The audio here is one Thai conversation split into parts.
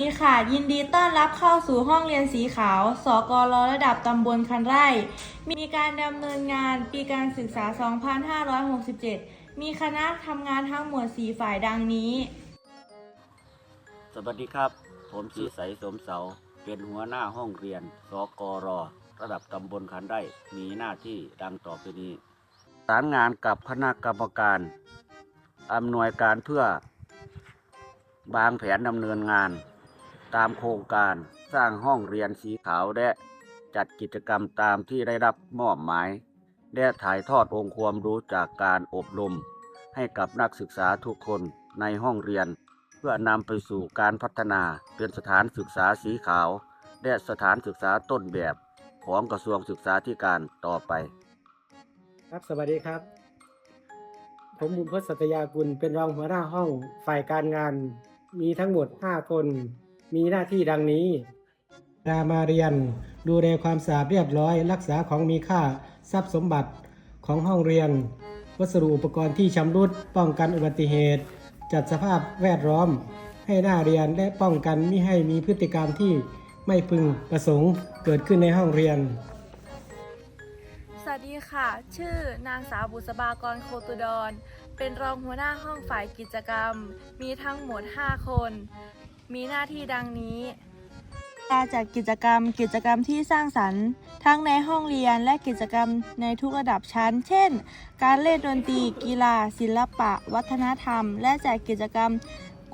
ดีค่ะ ยินดีต้อนรับเข้าสู่ห้องเรียนสีขาว สกรระดับตำบลคันไร่ มีการดำเนินงานปีการศึกษา 2567 มีคณะทำงานทั้งหมด 4 ฝ่ายดังนี้ สวัสดีครับ ผมสีใสสมเสา เป็นหัวหน้าห้องเรียน สกรระดับตำบลขันได้มีหน้าที่ดังต่อไปนี้สารงานกับคณะกรรมการ อำนวยการเพื่อบางแผนดำเนินงาน ตามโครงการสร้างห้องเรียนสีขาวและจัดกิจกรรมตามที่ได้รับมอบหมาย และถ่ายทอดองค์ความรู้จากการอบรม ให้กับนักศึกษาทุกคนในห้องเรียน เพื่อนำไปสู่การพัฒนาเป็นสถานศึกษาสีขาว และสถานศึกษาต้นแบบของกระทรวงศึกษาธิการต่อไป ครับสวัสดีครับ ผมบุญพจน์สัตยากุลเป็นรองหัวหน้าห้องฝ่ายการงานมีทั้งหมด 5 คน มีหน้าที่ดังนี้เวลามาเรียน ดูแลความสะอาดเรียบร้อย รักษาของมีค่าทรัพย์สมบัติของห้องเรียน วัสดุอุปกรณ์ที่ชำรุดป้องกันอุบัติเหตุ จัดสภาพแวดล้อม ให้หน้าเรียนและป้องกันไม่ให้มีพฤติกรรมที่ไม่พึงประสงค์เกิดขึ้นในห้องเรียน สวัสดีค่ะ ชื่อนางสาวบุษบากรโคตุดร เป็นรองหัวหน้าห้องฝ่ายกิจกรรม มีทั้งหมด 5 คน มีหน้าที่ดังนี้ การจัดกิจกรรมกิจกรรมที่สร้างสรรค์ ทั้งในห้องเรียนและกิจกรรมในทุกระดับชั้น เช่น การเล่นดนตรี กีฬา ศิลปะ วัฒนธรรม และจัดกิจกรรม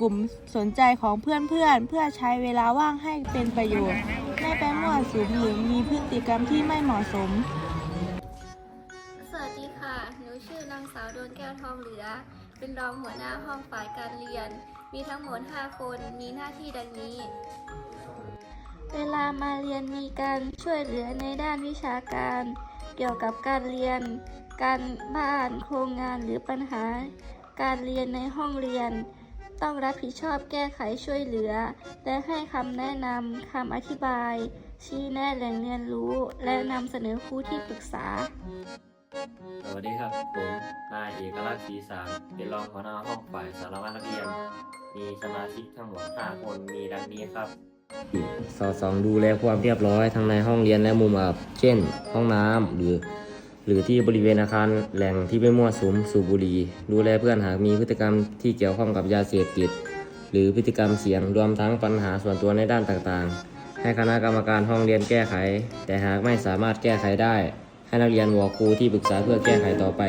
กลุ่มสนใจของเพื่อนๆเพื่อใช้เวลาว่างให้เป็นประโยชน์ ไม่ไปมั่วสุมหรือมีพฤติกรรมที่ไม่เหมาะสม สวัสดีค่ะ หนูชื่อนางสาวดวงแก้วทองเหลือ เป็นรองหัวหน้าห้องฝ่ายการเรียน มีทั้งหมด 5 คนมีหน้าที่ดังนี้ เวลามาเรียนมีการช่วยเหลือในด้านวิชาการ เกี่ยวกับการเรียน การบ้านโครงงานหรือปัญหา การเรียนในห้องเรียน ต้องรับผิดชอบแก้ไขช่วยเหลือ และให้คำแนะนำคำอธิบาย ชี้แนะแหล่งเรียนรู้ และนำเสนอครูที่ปรึกษา สวัสดีครับ ผมนายเอกลักษณ์ศรีสารเป็นรองหัวหน้าห้องฝ่ายสารวัตรนักเรียน มีสมาชิกทั้งหมด5คนมีดังนี้ครับสอดส่องดูแลความเรียบร้อยทั้งในห้องเรียนและมุมอับ เช่น ห้องน้ำหรือ หรือที่บริเวณอาคารแหล่งที่ไม่มั่วสุมสูบบุหรี่ดูแลเพื่อนหากมีพฤติกรรมที่เกี่ยวข้องกับยาเสพติด หรือพฤติกรรมเสี่ยงรวมทั้งปัญหาส่วนตัวในด้านต่างๆ ให้คณะกรรมการห้องเรียนแก้ไข แต่หากไม่สามารถแก้ไขได้ ให้นักเรียนวอครูที่ปรึกษาเพื่อแก้ไขต่อไป